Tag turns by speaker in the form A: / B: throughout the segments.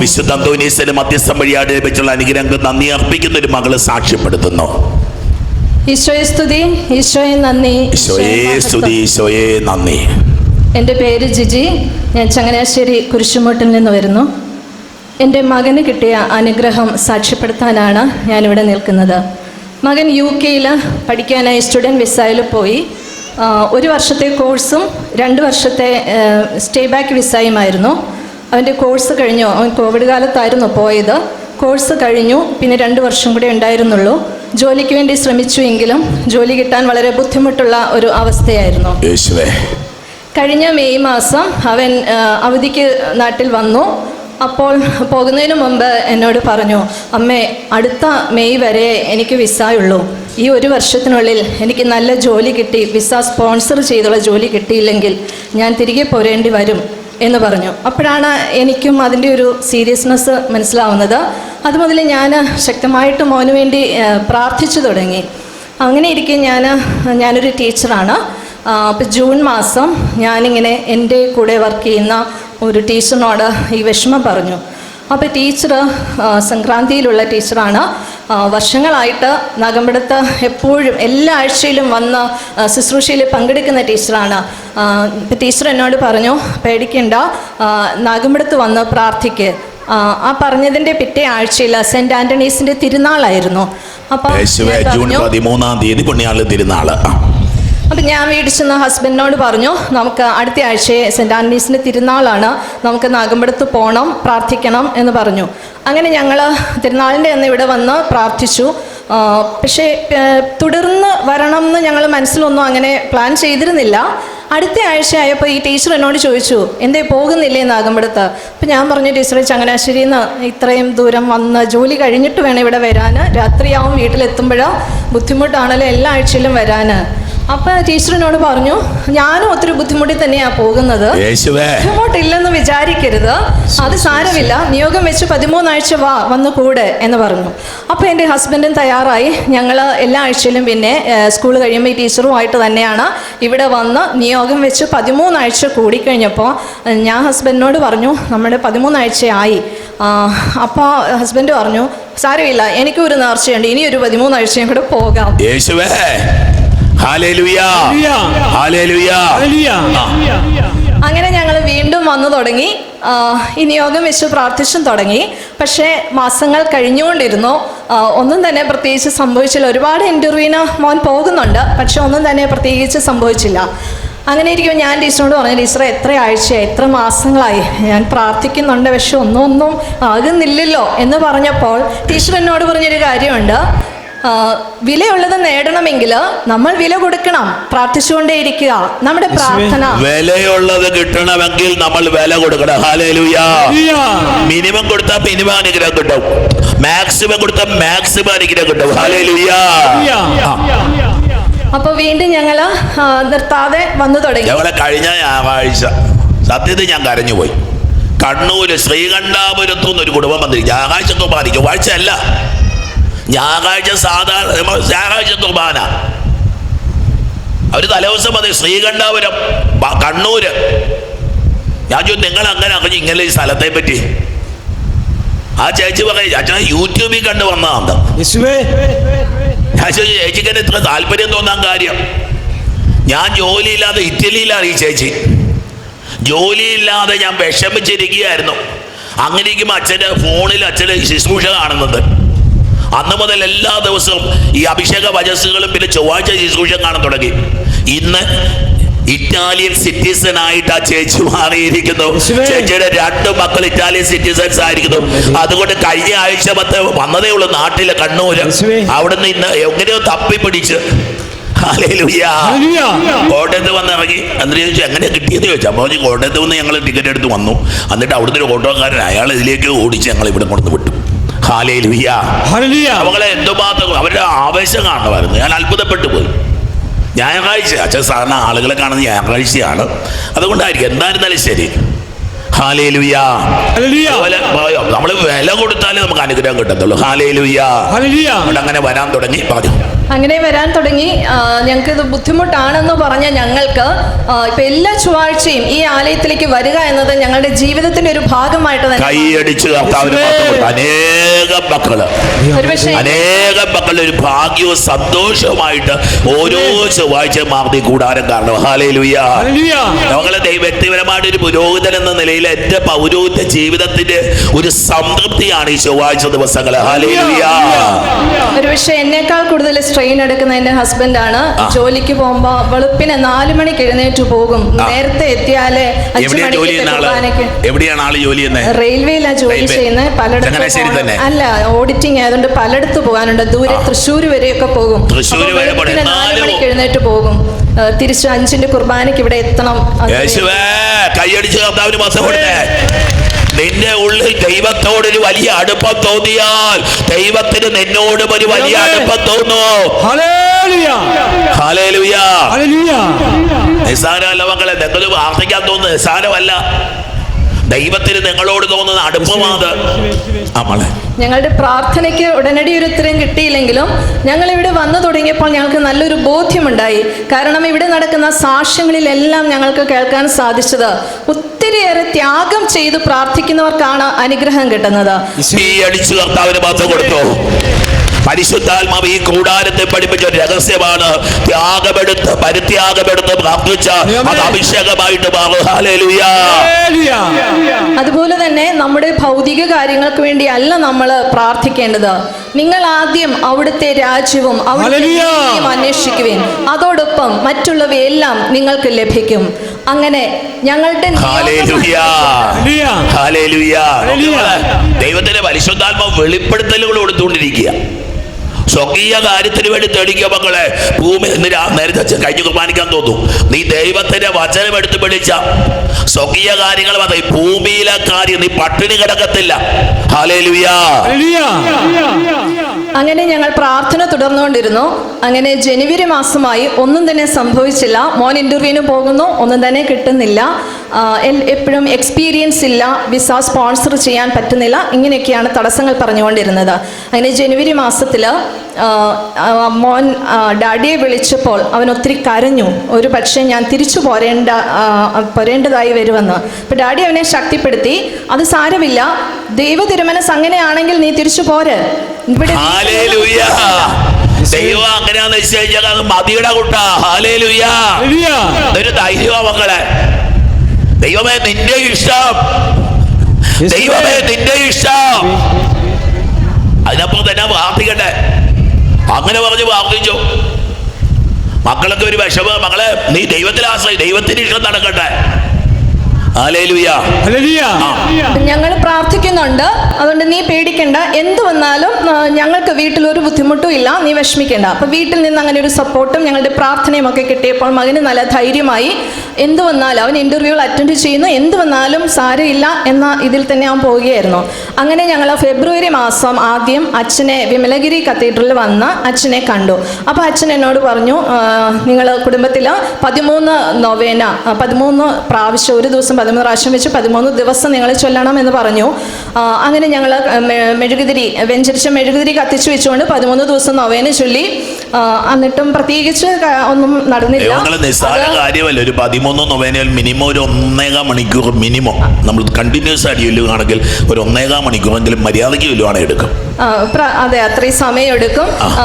A: വിശുദ്ധ അന്തോനീസിന് മധ്യസ്ഥം വഴിയാട് ലഭിച്ചുള്ള അനുഗ്രഹം നന്ദി അർപ്പിക്കുന്ന ഒരു മകൾ സാക്ഷ്യപ്പെടുത്തുന്നു.
B: ഈശോയെ സ്തുതി ഈശോയെ നന്ദി
A: ഈശോയെ സ്തുതി ഈശോയെ നന്ദി.
B: എന്റെ പേര് ജിജി. ഞാൻ ചങ്ങനാശ്ശേരി കുരിശുമൂട്ടിൽ നിന്ന് വരുന്നു. എന്റെ മകന് കിട്ടിയ അനുഗ്രഹം സാക്ഷ്യപ്പെടുത്താനാണ് ഞാനിവിടെ നിൽക്കുന്നത്. മകൻ യു കെയിൽ പഠിക്കാനായി സ്റ്റുഡന്റ് വിസയിൽ പോയി. ഒരു വർഷത്തെ കോഴ്സും രണ്ട് വർഷത്തെ സ്റ്റേ ബാക്ക് വിസയുമായിരുന്നു. അവന്റെ കോഴ്സ് കഴിഞ്ഞു. അവൻ കോവിഡ് കാലത്തായിരുന്നു പോയത്. കോഴ്സ് കഴിഞ്ഞു. പിന്നെ രണ്ട് വർഷം കൂടെ ഉണ്ടായിരുന്നുള്ളൂ. ജോലിക്ക് വേണ്ടി ശ്രമിച്ചു എങ്കിലും ജോലി കിട്ടാൻ വളരെ ബുദ്ധിമുട്ടുള്ള ഒരു അവസ്ഥയായിരുന്നു. കഴിഞ്ഞ മെയ് മാസം അവൻ അവധിക്ക് നാട്ടിൽ വന്നു. അപ്പോൾ പോകുന്നതിന് മുമ്പ് എന്നോട് പറഞ്ഞു അമ്മേ അടുത്ത മെയ് വരെ എനിക്ക് വിസയുള്ളൂ ഈ ഒരു വർഷത്തിനുള്ളിൽ എനിക്ക് നല്ല ജോലി കിട്ടി വിസ സ്പോൺസർ ചെയ്തുള്ള ജോലി കിട്ടിയില്ലെങ്കിൽ ഞാൻ തിരികെ പോരേണ്ടി വരും എന്ന് പറഞ്ഞു. അപ്പോഴാണ് എനിക്കും അതിന്റെ ഒരു സീരിയസ്നെസ് മനസ്സിലാവുന്നത്. അതുമുതൽ ഞാൻ ശക്തമായിട്ട് മോന് വേണ്ടി പ്രാർത്ഥിച്ചു തുടങ്ങി. അങ്ങനെ ഇരിക്കെ ഞാൻ ഞാനൊരു ടീച്ചറാണ്. അപ്പോൾ ജൂൺ മാസം ഞാനിങ്ങനെ എന്റെ കൂടെ വർക്ക് ചെയ്യുന്ന ഒരു ടീച്ചറിനോട് ഈ വിഷമം പറഞ്ഞു. അപ്പോൾ ടീച്ചർ സംക്രാന്തിയിലുള്ള ടീച്ചറാണ്. വർഷങ്ങളായിട്ട് നാഗമ്പടത്ത് എപ്പോഴും എല്ലാ ആഴ്ചയിലും വന്ന് ശുശ്രൂഷയിൽ പങ്കെടുക്കുന്ന ടീച്ചറാണ്. ടീച്ചർ എന്നോട് പറഞ്ഞു പേടിക്കണ്ട നാഗമ്പടത്ത് വന്ന് പ്രാർത്ഥിക്ക്. ആ, പറഞ്ഞതിന്റെ പിറ്റേ ആഴ്ചയിൽ സെന്റ് ആന്റണീസിന്റെ തിരുനാളായിരുന്നു. അപ്പോൾ
A: യേശുവേ ജൂൺ പതിമൂന്നാം തീയതി പുണ്യാൾ.
B: അപ്പം ഞാൻ മേടിച്ചെന്ന ഹസ്ബൻഡിനോട് പറഞ്ഞു നമുക്ക് അടുത്ത ആഴ്ചയെ സെന്റ് ആന്റീസിന്റെ തിരുനാളാണ്. നമുക്ക് നാഗമ്പടത്ത് പോകണം പ്രാർത്ഥിക്കണം എന്ന് പറഞ്ഞു. അങ്ങനെ ഞങ്ങൾ തിരുനാളിന്റെ അന്ന് ഇവിടെ വന്ന് പ്രാർത്ഥിച്ചു. പക്ഷേ തുടർന്ന് വരണം എന്ന് ഞങ്ങൾ മനസ്സിലൊന്നും അങ്ങനെ പ്ലാൻ ചെയ്തിരുന്നില്ല. അടുത്ത ആഴ്ച ആയപ്പോൾ ഈ ടീച്ചർ എന്നോട് ചോദിച്ചു എന്തേ പോകുന്നില്ലേ നാഗമ്പടത്ത് അപ്പം ഞാൻ പറഞ്ഞു ടീച്ചറെ ചങ്ങനാശ്ശേരിയിൽ നിന്ന് ഇത്രയും ദൂരം വന്ന് ജോലി കഴിഞ്ഞിട്ട് വേണം ഇവിടെ വരാൻ രാത്രിയാവും വീട്ടിലെത്തുമ്പോൾ ബുദ്ധിമുട്ടാണല്ലോ എല്ലാ ആഴ്ചയിലും വരാൻ അപ്പൊ ടീച്ചറിനോട് പറഞ്ഞു ഞാനും ഒത്തിരി ബുദ്ധിമുട്ടി തന്നെയാ പോകുന്നത്. ബുദ്ധിമുട്ടില്ലെന്ന് വിചാരിക്കരുത്. അത് സാരമില്ല. നിയോഗം വെച്ച് പതിമൂന്നാഴ്ച വാ വന്ന് കൂടെ എന്ന് പറഞ്ഞു. അപ്പൊ എന്റെ ഹസ്ബൻഡും തയ്യാറായി. ഞങ്ങൾ എല്ലാ ആഴ്ചയിലും പിന്നെ സ്കൂൾ കഴിയുമ്പോൾ ഈ ടീച്ചറുമായിട്ട് തന്നെയാണ് ഇവിടെ വന്ന് നിയോഗം വെച്ച് പതിമൂന്നാഴ്ച കൂടിക്കഴിഞ്ഞപ്പോൾ ഞാൻ ഹസ്ബൻഡിനോട് പറഞ്ഞു നമ്മുടെ പതിമൂന്നാഴ്ചയായി. അപ്പോൾ ഹസ്ബൻഡ് പറഞ്ഞു സാരമില്ല എനിക്കൊരു നേർച്ചയുണ്ട്. ഇനി ഒരു പതിമൂന്നാഴ്ചയും കൂടെ പോകാം.
A: യേശുവേ ഹാലേലുയാ. ഹാലേലുയാ.
B: അങ്ങനെ ഞങ്ങൾ വീണ്ടും വന്നു തുടങ്ങി. ഈ നിയോഗം വെച്ച് പ്രാർത്ഥിച്ചും തുടങ്ങി. പക്ഷേ മാസങ്ങൾ കഴിഞ്ഞുകൊണ്ടിരുന്നു. ഒന്നും തന്നെ പ്രത്യേകിച്ച് സംഭവിച്ചില്ല. ഒരുപാട് ഇന്റർവ്യൂവിന് മോൻ പോകുന്നുണ്ട്. പക്ഷെ ഒന്നും തന്നെ പ്രത്യേകിച്ച് സംഭവിച്ചില്ല. അങ്ങനെ ഇരിക്കും ഞാൻ ടീച്ചറോട് പറഞ്ഞു ടീച്ചറെ എത്ര ആഴ്ചയായി? എത്ര മാസങ്ങളായി? ഞാൻ പ്രാർത്ഥിക്കുന്നുണ്ട്. പക്ഷെ ഒന്നും ഒന്നും ആകുന്നില്ലല്ലോ. എന്ന് പറഞ്ഞപ്പോൾ ടീച്ചർ എന്നോട് പറഞ്ഞൊരു കാര്യമുണ്ട്. വിലയുള്ളത് നേടണമെങ്കിൽ നമ്മൾ വില കൊടുക്കണം പ്രാർത്ഥിച്ചുകൊണ്ടേയിരിക്കുക. നമ്മുടെ പ്രാർത്ഥന.
A: വിലയുള്ളത് കിട്ടണമെങ്കിൽ നമ്മൾ വില കൊടുക്കണം. ഹാലേലുയാ മിനിമം കൊടുത്താൽ മിനിമം അനുഗ്രഹം കിട്ടും. മാക്സിമം കൊടുത്താൽ മാക്സിമം അനുഗ്രഹം കിട്ടും. അപ്പൊ
B: അപ്പോൾ വീണ്ടും ഞങ്ങൾ നിർത്താതെ വന്നു തുടങ്ങി.
A: ഞങ്ങളെ കഴിഞ്ഞ ഞായറാഴ്ച സത്യത്തിൽ ഞാൻ കരഞ്ഞുപോയി കണ്ണൂര് ശ്രീകണ്ഠാപുരത്തു നിന്ന് ഒരു കുടുംബം വന്നിരിക്കും ഞായറാഴ്ച ഒക്കെ ബാധിക്കും വാഴ്ച അല്ല ഞായറാഴ്ച സാധാരണ ഞായറാഴ്ച കുർബാന. അവർ തലേദിവസം മതി ശ്രീകണ്ഠാപുരം കണ്ണൂര്. ഞാൻ ചോദിച്ചു നിങ്ങൾ അങ്ങനെ അറിഞ്ഞു ഇങ്ങനെ ഈ സ്ഥലത്തെ പറ്റി ആ ചേച്ചി പറയും അച്ഛൻ യൂട്യൂബിൽ കണ്ടു വന്നതാണ് ഞാൻ ചോദിച്ചു ഇത്ര താല്പര്യം തോന്നാൻ കാര്യം? ഞാൻ ജോലിയില്ലാതെ ഇറ്റലിയിലാണ് ഈ ചേച്ചി. ജോലിയില്ലാതെ ഞാൻ വിഷമിച്ചിരിക്കുകയായിരുന്നു. അങ്ങനെ ഇരിക്കുമ്പോൾ അച്ഛന്റെ ഫോണിൽ അച്ഛന്റെ ശുശ്രൂഷ കാണുന്നുണ്ട് അന്ന് മുതൽ എല്ലാ ദിവസവും ഈ അഭിഷേക വചസ്സുകളും പിന്നെ ചൊവ്വാഴ്ച ശുശ്രൂഷ കാണാൻ തുടങ്ങി. ഇന്ന് ഇറ്റാലിയൻ സിറ്റിസൺ ആയിട്ട് ആ ചേച്ചി മാറിയിരിക്കുന്നു. ചേച്ചിയുടെ രണ്ട് മക്കൾ ഇറ്റാലിയൻ സിറ്റിസൺസ് ആയിരിക്കുന്നു. അതുകൊണ്ട് കഴിഞ്ഞ ആഴ്ച പത്ത് വന്നതേ ഉള്ളൂ നാട്ടിലെ കണ്ണൂര്. അവിടുന്ന് ഇന്ന് എങ്ങനെയോ തപ്പി പിടിച്ച് ഹല്ലേലൂയാ.
C: ഹല്ലേലൂയ.
A: കോട്ടയത്ത് വന്ന് ഇറങ്ങി. എന്നിട്ട് ചോദിച്ചു എങ്ങനെ കിട്ടിയെന്ന് ചോദിച്ചു. അപ്പോൾ കോട്ടയത്ത് വന്ന് ഞങ്ങൾ ടിക്കറ്റ് എടുത്ത് വന്നു. എന്നിട്ട് അവിടുന്ന് ഒരു ഓട്ടോക്കാരൻ അയാൾ ഇതിലേക്ക് ഓടിച്ച് ഞങ്ങൾ ഇവിടെ കൊണ്ടുവന്ന് വിട്ടു. ഹാലേലുയ്യ എന്തോ എന്തുമാത്രം അവരുടെ ആവേശം കാണുമായിരുന്നു. ഞാൻ അത്ഭുതപ്പെട്ടു പോയി. ഞായറാഴ്ച. അച്ഛൻ സാധാരണ ആളുകളെ കാണുന്ന ഞായറാഴ്ചയാണ്. അതുകൊണ്ടായിരിക്കും. എന്തായിരുന്നാലും ശരി. നമ്മൾ വില കൊടുത്താലേ നമുക്ക് അനുഗ്രഹം കിട്ടത്തുള്ളൂ. അങ്ങനെ വരാൻ തുടങ്ങി. പറഞ്ഞു.
B: അങ്ങനെ വരാൻ തുടങ്ങി ഞങ്ങൾക്ക് ഇത് ബുദ്ധിമുട്ടാണെന്ന് പറഞ്ഞ ഞങ്ങൾക്ക് ഇപ്പൊ എല്ലാ ചൊവ്വാഴ്ചയും ഈ ആലയത്തിലേക്ക് വരിക എന്നത് ഞങ്ങളുടെ ജീവിതത്തിന്റെ ഒരു ഭാഗമായിട്ട് തന്നെ
A: കൈയടിച്ച്. അനേകം
B: മക്കൾ.
A: അനേകം മക്കളുടെ ഒരു ഭാഗ്യവും സന്തോഷവുമായിട്ട് ഓരോ ചൊവ്വാഴ്ച മാർത്തി കൂടാരം കാരണം ഹാലേലുയ
C: ഹല്ലേലൂയ.
A: ഞങ്ങളെ വ്യക്തിപരമായിട്ട് ഒരു പുരോഹിതൻ എന്ന നിലയിൽ എന്റെ പൗരോഹിത്യ ജീവിതത്തിന്റെ ഒരു സംതൃപ്തിയാണ് ഈ ചൊവ്വാഴ്ച ദിവസങ്ങൾ
B: ഒരുപക്ഷെ എന്നേക്കാൾ കൂടുതൽ സ്ട്രെയിൻ എടുക്കുന്ന എന്റെ ഹസ്ബൻഡാണ്
A: ആണ്.
B: ജോലിക്ക് പോകുമ്പോ വെളുപ്പിനെ നാലു മണിക്ക് എഴുന്നേറ്റ് പോകും. നേരത്തെ എത്തിയാലേ
A: എവിടെയാണ് ആൾ ജോലി ചെയ്യുന്നത്
B: റെയിൽവേയിലാണ് ജോലി ചെയ്യുന്നത് പലയിടത്തും.
A: തന്നെ?
B: അല്ല ഓഡിറ്റിംഗ് ആയതുകൊണ്ട് പലയിടത്ത് പോകാനുണ്ട്. ദൂരെ തൃശ്ശൂർ വരെയൊക്കെ പോകും. നാല് മണിക്ക് എഴുന്നേറ്റ് പോകും. തിരിച്ചു അഞ്ചിന്റെ കുർബാനയ്ക്ക് ഇവിടെ എത്തണം.
A: കൈയടിച്ച് കർത്താവിന് മാസം കൊടുത്തേ. നിന്റെ ഉള്ളിൽ ദൈവത്തോട് ഒരു വലിയ അടുപ്പം തോന്നിയാൽ ദൈവത്തിന് നിന്നോടും ഒരു വലിയ അടുപ്പം തോന്നുന്നു.
C: ഹല്ലേലൂയ.
A: Hallelujah
C: hallelujah.
A: നിസ്സാരമല്ല മക്കളെ നിങ്ങൾ പ്രാർത്ഥിക്കാൻ തോന്നുന്നു. നിസ്സാരമല്ല. ദൈവത്തിന് നിങ്ങളോട് തോന്നുന്ന അടുപ്പമാത് നമ്മളെ.
B: ഞങ്ങളുടെ പ്രാർത്ഥനയ്ക്ക് ഉടനടി ഒരു ഉത്തരം കിട്ടിയില്ലെങ്കിലും ഞങ്ങൾ ഇവിടെ വന്നു തുടങ്ങിയപ്പോൾ ഞങ്ങൾക്ക് നല്ലൊരു ബോധ്യമുണ്ടായി. കാരണം ഇവിടെ നടക്കുന്ന സാക്ഷ്യങ്ങളിലെല്ലാം ഞങ്ങൾക്ക് കേൾക്കാൻ സാധിച്ചത് ഒത്തിരിയേറെ ത്യാഗം ചെയ്ത് പ്രാർത്ഥിക്കുന്നവർക്കാണ് അനുഗ്രഹം കിട്ടുന്നത്.
A: ഈ അടിച്ചു കർത്താവിന് മാത്രം കൊടുത്തു? പരിശുദ്ധാത്മാവ് ഈ കൂടാരത്തെ പഠിപ്പിച്ച ഒരു രഹസ്യമാണ്. ത്യാഗമെടുത്ത് പരിത്യാഗമെടുത്ത് പ്രാർത്ഥിച്ച അത് അഭിഷേകമായിട്ട്
B: അതുപോലെ തന്നെ നമ്മുടെ ഭൗതിക കാര്യങ്ങൾക്ക് വേണ്ടി അല്ല നമ്മൾ പ്രാർത്ഥിക്കേണ്ടത്. നിങ്ങൾ ആദ്യം അവിടുത്തെ രാജ്യവും അവിടുത്തെ അന്വേഷിക്കുവേൻ. അതോടൊപ്പം മറ്റുള്ളവയെല്ലാം നിങ്ങൾക്ക് ലഭിക്കും. അങ്ങനെ ഞങ്ങളുടെ
C: ഹല്ലേലൂയ. ഹല്ലേലൂയ.
A: ദൈവത്തിന്റെ പരിശുദ്ധാത്മാവ് വെളിപ്പെടുത്തലുകൾ കൊടുത്തുകൊണ്ടിരിക്കുക. സ്വകീയ കാര്യത്തിന് വേണ്ടി തെളിക്കുക മക്കളെ. ഭൂമി നേരത്തെ കഴിഞ്ഞു കുർബാനിക്കാൻ തോന്നും. നീ ദൈവത്തിന്റെ വചനം എടുത്ത് പിടിച്ച സ്വകീയ കാര്യങ്ങൾ മതി ഭൂമിയിലെ കാര്യം നീ പട്ടിണി കിടക്കത്തില്ല. Hallelujah
C: hallelujah.
B: അങ്ങനെ ഞങ്ങൾ പ്രാർത്ഥന തുടർന്നുകൊണ്ടിരുന്നു. അങ്ങനെ ജനുവരി മാസമായി ഒന്നും തന്നെ സംഭവിച്ചില്ല. മോൻ ഇന്റർവ്യൂവിന് പോകുന്നു. ഒന്നും തന്നെ കിട്ടുന്നില്ല. എപ്പോഴും എക്സ്പീരിയൻസ് ഇല്ല. വിസ സ്പോൺസർ ചെയ്യാൻ പറ്റുന്നില്ല. ഇങ്ങനെയൊക്കെയാണ് തടസ്സങ്ങൾ പറഞ്ഞുകൊണ്ടിരുന്നത്. അങ്ങനെ ജനുവരി മാസത്തിൽ മോൻ ഡാഡിയെ വിളിച്ചപ്പോൾ അവൻ ഒത്തിരി കരഞ്ഞു. ഒരു പക്ഷേ ഞാൻ തിരിച്ചു പോരേണ്ട പോരേണ്ടതായി വരുമെന്ന്. അപ്പോൾ ഡാഡി അവനെ ശക്തിപ്പെടുത്തി. അത് സാരമില്ല. ദൈവ തിരുമനസ് അങ്ങനെയാണെങ്കിൽ നീ തിരിച്ചു പോര്. ഇവിടെ
A: ദൈവം വെച്ച് കഴിഞ്ഞാൽ അത് മതിയുടെ കുട്ട. ഹാലേലുയാ
C: ഹല്ലേലൂയ
A: ഒരു ധൈര്യമാ മക്കളെ. ദൈവമേ നിന്റെ ഇഷ്ടം. ദൈവമേ നിന്റെ ഇഷ്ടം. അതിനപ്പുറം തന്നെ പ്രാർത്ഥിക്കട്ടെ. അങ്ങനെ പറഞ്ഞ് പ്രാർത്ഥിച്ചു. മക്കളൊക്കെ ഒരു വിഷമ. മകളെ നീ ദൈവത്തിൽ ആശ്രയി ദൈവത്തിന്റെ ഇഷ്ടം നടക്കട്ടെ.
B: ഞങ്ങൾ പ്രാർത്ഥിക്കുന്നുണ്ട്. അതുകൊണ്ട് നീ പേടിക്കണ്ട. എന്ത് വന്നാലും ഞങ്ങൾക്ക് വീട്ടിൽ ഒരു ബുദ്ധിമുട്ടും ഇല്ല. നീ വിഷമിക്കേണ്ട. അപ്പൊ വീട്ടിൽ നിന്ന് അങ്ങനെ ഒരു സപ്പോർട്ടും ഞങ്ങളുടെ പ്രാർത്ഥനയും ഒക്കെ കിട്ടിയപ്പോൾ മകന് നല്ല ധൈര്യമായി എന്ത് വന്നാലും അവൻ ഇന്റർവ്യൂകൾ അറ്റൻഡ് ചെയ്യുന്നു. എന്ത് വന്നാലും സാരമില്ല എന്ന ഇതിൽ തന്നെ അവൻ പോവുകയായിരുന്നു. അങ്ങനെ ഞങ്ങൾ ഫെബ്രുവരി മാസം ആദ്യം അച്ഛനെ വിമലഗിരി കത്തീഡ്രലിൽ വന്ന് അച്ഛനെ കണ്ടു. അപ്പോൾ അച്ഛൻ എന്നോട് പറഞ്ഞു നിങ്ങൾ കുടുംബത്തിൽ പതിമൂന്ന് നൊവേന പതിമൂന്ന് പ്രാവശ്യം ഒരു ദിവസം പതിമൂന്ന് പ്രാവശ്യം വെച്ച് പതിമൂന്ന് ദിവസം നിങ്ങൾ ചൊല്ലണം എന്ന് പറഞ്ഞു. അങ്ങനെ ഞങ്ങൾ മെഴുകുതിരി വെഞ്ചരിച്ച മെഴുകുതിരി കത്തിച്ചു വെച്ചുകൊണ്ട് പതിമൂന്ന് ദിവസം നൊവേന ചൊല്ലി. എന്നിട്ടും പ്രത്യേകിച്ച് ഒന്നും നടന്നില്ല.
A: നിസ്സാര കാര്യമല്ല? ഒരു പതിമൂന്ന് നൊവേനയിൽ മിനിമം ഒരു ഒന്നേകാം മണിക്കൂർ മിനിമം നമ്മൾ കണ്ടിന്യൂസ് ആയിട്ട് ചൊല്ലുകയാണെങ്കിൽ ഒരു ഒന്നേകാം മണിക്കൂറെങ്കിലും മര്യാദയ്ക്ക് ചൊല്ലുവാണെങ്കിൽ എടുക്കും.
B: അതെ അത്രയും സമയം എടുക്കും ആ,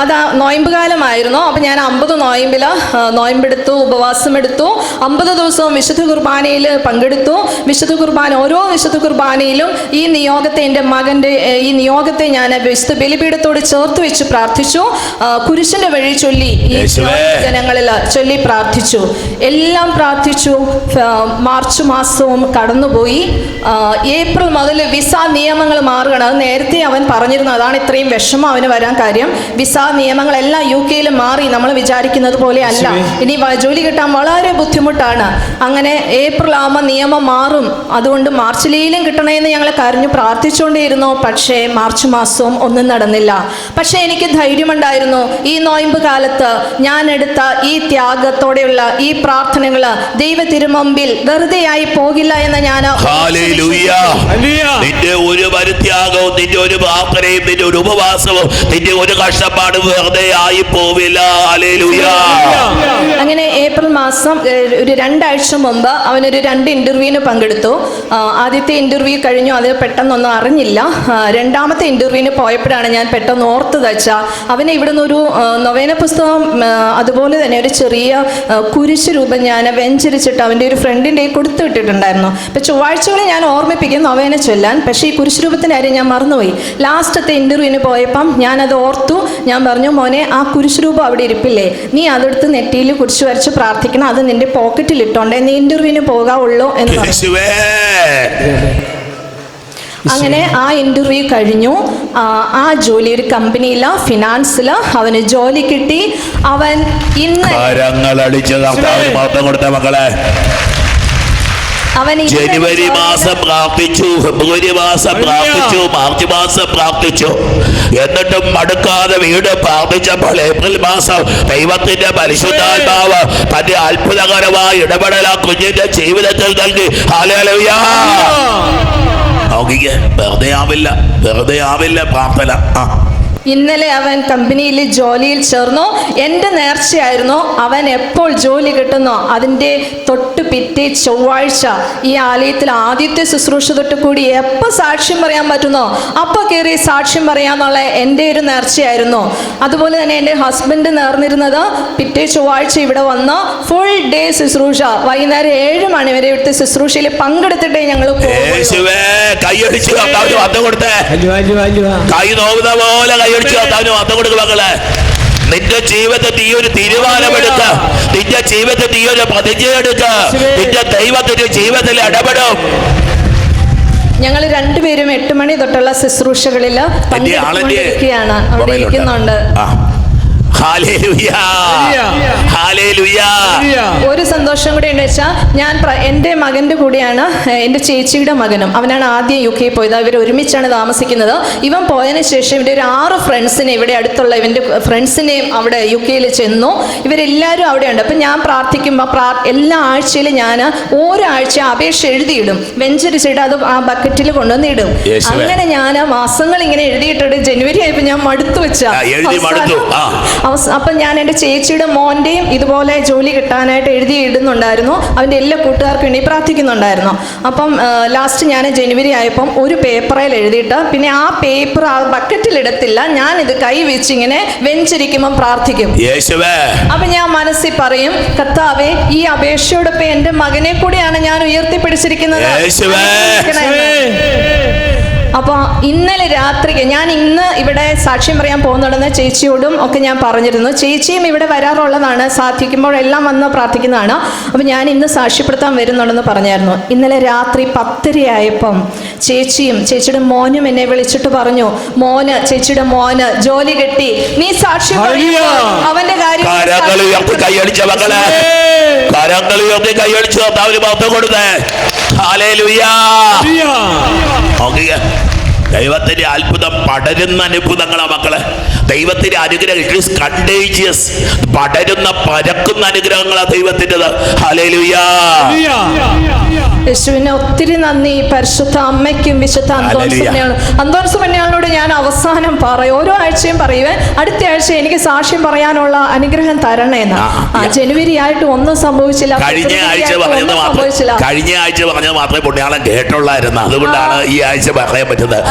B: അത് നോയമ്പ് കാലമായിരുന്നു അപ്പം ഞാൻ അമ്പത് നോയമ്പിൽ നോയമ്പെടുത്തു ഉപവാസം എടുത്തു അമ്പത് ദിവസവും വിശുദ്ധ കുർബാനയിൽ പങ്കെടുത്തു. വിശുദ്ധ കുർബാന ഓരോ വിശുദ്ധ കുർബാനയിലും ഈ നിയോഗത്തെ എന്റെ മകന്റെ ഈ നിയോഗത്തെ ഞാൻ വിശുദ്ധ ബലിപീഠത്തോട് ചേർത്ത് വെച്ച് പ്രാർത്ഥിച്ചു. കുരിശിന്റെ കുരിശിന്റെ വഴി ചൊല്ലി ഈ. ജനങ്ങളിൽ ചൊല്ലി പ്രാർത്ഥിച്ചു. എല്ലാം പ്രാർത്ഥിച്ചു. മാർച്ച് മാസവും കടന്നുപോയി. ഏപ്രിൽ മുതൽ വിസ നിയമങ്ങൾ മാറുകയാണ്. അത് നേരത്തെ അവൻ പറഞ്ഞിരുന്നു. അതാണ് ഇത്രയും വിഷമം അവന് വരാൻ കാര്യം. വിസ നിയമങ്ങളെല്ലാം യു കെയിൽ മാറി നമ്മൾ വിചാരിക്കുന്നത് പോലെ അല്ല. ഇനി ജോലി കിട്ടാൻ വളരെ ബുദ്ധിമുട്ടാണ്. അങ്ങനെ ഏപ്രിൽ ആകുമ്പോൾ നിയമം മാറും. അതുകൊണ്ട് മാർച്ചിലേലും കിട്ടണമെന്ന് ഞങ്ങൾ കരഞ്ഞു പ്രാർത്ഥിച്ചുകൊണ്ടേയിരുന്നു. പക്ഷേ മാർച്ച് മാസവും ഒന്നും നടന്നില്ല. പക്ഷേ എനിക്ക് ധൈര്യമുണ്ടായിരുന്നു. ഈ നോയമ്പ് കാലത്ത് ഞാൻ എടുത്ത ഈ ത്യാഗത്തോടെയുള്ള ഈ പ്രാർത്ഥനകൾ ദൈവ തിരുമുമ്പിൽ വെറുതെയായി പോകില്ല എന്ന് ഞാൻ
A: നിന്റെ ഒരു പരിത്യാഗവും നിന്റെ ഒരു പ്രാർത്ഥനയും നിന്റെ ഒരു ഉപവാസവും നിന്റെ ഒരു കഷ്ടപ്പാട് വെറുതെ ആയി പോവില്ല
B: അങ്ങനെ ഏപ്രിൽ മാസം ഒരു രണ്ടാഴ്ച മുമ്പ് അവനൊരു രണ്ട് ഇന്റർവ്യൂവിന് പങ്കെടുത്തു. ആദ്യത്തെ ഇന്റർവ്യൂ കഴിഞ്ഞു അത് പെട്ടെന്നൊന്നും അറിഞ്ഞില്ല. രണ്ടാമത്തെ ഇന്റർവ്യൂവിന് പോയപ്പോഴാണ് ഞാൻ പെട്ടെന്ന് ഓർത്തു വെച്ചാൽ അവനെ ഇവിടുന്ന് ഒരു നൊവേന പുസ്തകം അതുപോലെ തന്നെ ഒരു ചെറിയ കുരിശ് രൂപം ഞാൻ വെഞ്ചരിച്ചിട്ട് അവന്റെ ഒരു ഫ്രണ്ടിന്റെ കൊടുത്തു വിട്ടിട്ടുണ്ടായിരുന്നു. അപ്പം ചൊവ്വാഴ്ചകളിൽ ഞാൻ ഓർമ്മിപ്പിക്കും നൊവേന ചൊല്ലാൻ പക്ഷേ ഈ കുരിശ് രൂപത്തിന്റെ കാര്യം ഞാൻ മറന്നുപോയി. ലാസ്റ്റത്തെ ഇന്റർവ്യൂവിന് പോയപ്പം ഞാനത് ഓർത്തു. ഞാൻ പറഞ്ഞു മോനെ ആ കുരിശ് രൂപം അവിടെ ഇരിപ്പില്ലേ? നീ അതെടുത്ത് നെറ്റിയിൽ കുരിശ് വരച്ച് പ്രാർത്ഥിക്കണം. അത് നിന്റെ പോക്കറ്റിൽ ഇട്ടോണ്ടേ. നീ ഇന്റർവ്യൂവിന് പോകാവുള്ളൂ എന്ന് പറഞ്ഞു. അങ്ങനെ ആ ഇന്റർവ്യൂ കഴിഞ്ഞു. ആ, ജോലി ഒരു കമ്പനിയിൽ ഫിനാൻസിൽ അവന് ജോലി കിട്ടി. അവൻ ഇന്ന്
A: കൊടുത്ത മക്കളെ.
B: അവൻ ഇന്ന്
A: ജനുവരി മാസം പ്രാർത്ഥിച്ചു ഫെബ്രുവരി മാസം പ്രാർത്ഥിച്ചു മാർച്ച് മാസം പ്രാർത്ഥിച്ചു. എന്നിട്ടും മടുക്കാതെ വീട് പ്രാർത്ഥിച്ചപ്പോൾ ഏപ്രിൽ മാസം ദൈവത്തിന്റെ പരിശുദ്ധാത്മാവ് തന്റെ അത്ഭുതകരമായ ഇടപെടൽ ആ കുഞ്ഞിന്റെ ജീവിതത്തിൽ നൽകി. നോക്കിക്കേ വെറുതെ ആവില്ല വെറുതെ ആവില്ല പ്രാർത്ഥന. ആ.
B: ഇന്നലെ അവൻ കമ്പനിയിൽ ജോലിയിൽ ചേർന്നു. എന്റെ നേർച്ചയായിരുന്നു അവൻ എപ്പോൾ ജോലി കിട്ടുന്നോ. അതിന്റെ തൊട്ട് പിറ്റേ ചൊവ്വാഴ്ച ഈ ആലയത്തിൽ ആദ്യത്തെ ശുശ്രൂഷ തൊട്ട് കൂടി എപ്പോൾ സാക്ഷ്യം പറയാൻ പറ്റുന്നോ? അപ്പോൾ കയറി സാക്ഷ്യം പറയാന്നുള്ള എന്റെ ഒരു നേർച്ചയായിരുന്നു. അതുപോലെ തന്നെ എന്റെ ഹസ്ബൻഡ് നേർന്നിരുന്നത് പിറ്റേ ചൊവ്വാഴ്ച ഇവിടെ വന്ന് ഫുൾ ഡേ ശുശ്രൂഷ. വൈകുന്നേരം ഏഴ് മണി വരെ ഇവിടുത്തെ ശുശ്രൂഷയിൽ പങ്കെടുത്തിട്ടേ ഞങ്ങൾ
A: കൈ നോവുന്ന പോലെ കൈയടിച്ച് കർത്താവിന് വന്നു കൊടുക്കുക മക്കളെ. നിന്റെ ജീവിതത്തിൽ ഈ ഒരു തീരുമാനമെടുക്ക നിന്റെ ജീവിതത്തിൽ ഈ ഒരു പ്രതിജ്ഞ എടുക്ക. നിന്റെ ദൈവത്തിന്റെ ജീവിതത്തിൽ ഇടപെടും.
B: ഞങ്ങൾ രണ്ടുപേരും എട്ട് മണി തൊട്ടുള്ള ശുശ്രൂഷകളിൽ പങ്കെടുക്കുകയാണ് അവിടെ ഇരിക്കുന്നുണ്ട്. ഒരു സന്തോഷം കൂടി എന്ന് വെച്ചാൽ ഞാൻ എന്റെ എന്റെ മകന്റെ കൂടെയാണ് എന്റെ എന്റെ ചേച്ചിയുടെ മകനും. അവനാണ് ആദ്യം യു കെയിൽ പോയത്. ഇവർ ഒരുമിച്ചാണ് താമസിക്കുന്നത്. ഇവൻ പോയതിനു ശേഷം ഇവന്റെ ഒരു ആറ് ഫ്രണ്ട്സിനെ ഇവിടെ അടുത്തുള്ള ഇവന്റെ ഫ്രണ്ട്സിനെയും അവിടെ യു കെയിൽ ചെന്നു. ഇവരെല്ലാവരും അവിടെയുണ്ട്. അപ്പം ഞാൻ പ്രാർത്ഥിക്കുമ്പോൾ പ്രാ എല്ലാ ആഴ്ചയിലും ഞാൻ ഒരാഴ്ച അപേക്ഷ എഴുതിയിടും. വെഞ്ചരിച്ചിട്ട് അത് ആ ബക്കറ്റിൽ
A: കൊണ്ടുവന്നിടും
B: അങ്ങനെ ഞാൻ മാസങ്ങൾ ഇങ്ങനെ എഴുതിയിട്ടുണ്ട്. ജനുവരി ആയപ്പോൾ ഞാൻ മടുത്തു വെച്ച. അവസ- അപ്പം ഞാൻ എന്റെ ചേച്ചിയുടെ മോന്റെയും ഇതുപോലെ ജോലി കിട്ടാനായിട്ട് എഴുതി ഇടുന്നുണ്ടായിരുന്നു അവന്റെ എല്ലാ കൂട്ടുകാർക്കും വേണ്ടി പ്രാർത്ഥിക്കുന്നുണ്ടായിരുന്നു. അപ്പം ലാസ്റ്റ് ഞാൻ ജനുവരി ആയപ്പം ഒരു പേപ്പറിൽ എഴുതിയിട്ട് പിന്നെ ആ പേപ്പർ ആ ബക്കറ്റിൽ ഇടത്തില്ല ഞാൻ ഇത് കൈ വെച്ച് ഇങ്ങനെ വെഞ്ചരിക്കുമ്പം പ്രാർത്ഥിക്കും. അപ്പം ഞാൻ മനസ്സിൽ പറയും കർത്താവേ ഈ അപേക്ഷയോടൊപ്പം എന്റെ മകനെ കൂടിയാണ് ഞാൻ ഉയർത്തിപ്പിടിച്ചിരിക്കുന്നത്.
A: യേശുവേ.
B: അപ്പോൾ ഇന്നലെ രാത്രി ഞാൻ ഇന്ന് ഇവിടെ സാക്ഷ്യം പറയാൻ പോകുന്നുണ്ടെന്ന് ചേച്ചിയോടും ഒക്കെ ഞാൻ പറഞ്ഞിരുന്നു. ചേച്ചിയും ഇവിടെ വരാറുള്ളതാണ്. സാധിക്കുമ്പോഴെല്ലാം വന്ന് പ്രാർത്ഥിക്കുന്നതാണ്. അപ്പോൾ ഞാൻ ഇന്ന് സാക്ഷ്യപ്പെടുത്താൻ വരുന്നുണ്ടെന്ന് പറഞ്ഞായിരുന്നു. ഇന്നലെ രാത്രി പത്തരയായപ്പം ചേച്ചിയും ചേച്ചിയുടെ മോനും എന്നെ വിളിച്ചിട്ട് പറഞ്ഞു മോന് ചേച്ചിയുടെ മോന് ജോലി കെട്ടി. നീ സാക്ഷ്യം അവന്റെ കാര്യം
A: കൈയടിച്ച മക്കളെ. കൊടുത്തേ. ഹാലേലൂയ ദൈവത്തിന്റെ അത്ഭുതം പടരുന്ന അനുഭൂതങ്ങളാ മക്കളെ. ദൈവത്തിന്റെ അനുഗ്രഹം ഇറ്റ് ഈസ് കണ്ടേജിയസ് പടരുന്ന പരക്കുന്ന അനുഗ്രഹങ്ങളാ ദൈവത്തിന്റെത്.
B: യേശുവിനെ ഒത്തിരി നന്ദി. പരിശുദ്ധ അമ്മയ്ക്കും വിശുദ്ധ അന്തോൺസ്. പുണ്യാള ഞാൻ അവസാനം പറയും. ഓരോ ആഴ്ചയും പറയുവേ അടുത്ത ആഴ്ച എനിക്ക് സാക്ഷ്യം പറയാനുള്ള അനുഗ്രഹം തരണേന്ന്
A: ആ,
B: ജനുവരി ആയിട്ട് ഒന്നും സംഭവിച്ചില്ല.
A: കഴിഞ്ഞ ആഴ്ച പറഞ്ഞത്
B: മാത്രമേ
A: മാത്രം കഴിഞ്ഞ ആഴ്ച പറഞ്ഞത് മാത്രമേ പുണ്യാളം കേട്ടുള്ളായിരുന്നു. അതുകൊണ്ടാണ് ഈ ആഴ്ച പറയാൻ പറ്റുന്നത്.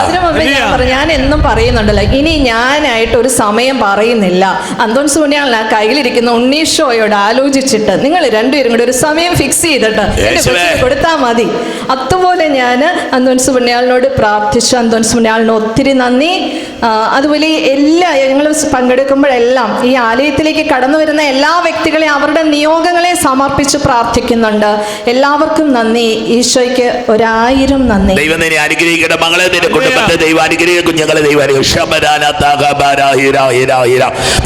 B: അതിനു മുമ്പേ ഞാൻ പറഞ്ഞു ഞാൻ എന്നും പറയുന്നുണ്ടല്ലോ ഇനി ഞാനായിട്ട് ഒരു സമയം പറയുന്നില്ല. അന്തോൺ സോണിയാൽ ആ കയ്യിലിരിക്കുന്ന ഉണ്ണീഷോയോട് ആലോചിച്ചിട്ട് നിങ്ങൾ രണ്ടുപേരും കൂടി ഒരു സമയം ഫിക്സ് ചെയ്തിട്ട് എന്റെ. കൊച്ചിന് കൊടുത്താൽ മതി. അതുപോലെ ഞാൻ അന്തോൺ പുണ്യാളിനോട് പ്രാർത്ഥിച്ചു. അന്തോൺ പുണ്യാളിന് ഒത്തിരി നന്ദി. അതുപോലെ എല്ലാ ഞങ്ങൾ പങ്കെടുക്കുമ്പോഴെല്ലാം ഈ ആലയത്തിലേക്ക് കടന്നു വരുന്ന എല്ലാ വ്യക്തികളെയും അവരുടെ നിയോഗങ്ങളെ സമർപ്പിച്ച് പ്രാർത്ഥിക്കുന്നുണ്ട്. എല്ലാവർക്കും നന്ദി. ഈശോയ്ക്ക് ഒരായിരം നന്ദി.
A: ദൈവം അനുഗ്രഹിക്കട്ടെ. മകളെ നിന്റെ കുടുംബത്തെ ദൈവം അനുഗ്രഹിക്കും കുഞ്ഞുങ്ങളെ ദൈവം.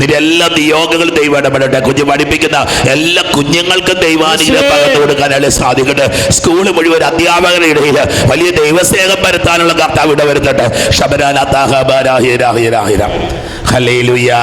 A: നിന്റെ എല്ലാ നിയോഗങ്ങളും ദൈവം ഇടപെടട്ടെ. കുഞ്ഞ് പഠിപ്പിക്കുന്ന എല്ലാ കുഞ്ഞുങ്ങൾക്കും ദൈവാനുഗ്രഹം പകർന്നു കൊടുക്കാനായിട്ട് സാധിക്കട്ടെ. സ്കൂൾ മുഴുവൻ അധ്യാപകരുടെ ഇടയിൽ വലിയ ദൈവസ്നേഹം പരത്താനുള്ള കർത്താവ് ഇട വരുത്തട്ടെ ശബരാന തകബര ഹിര ഹിര ഹിര ഹല്ലേലൂയാ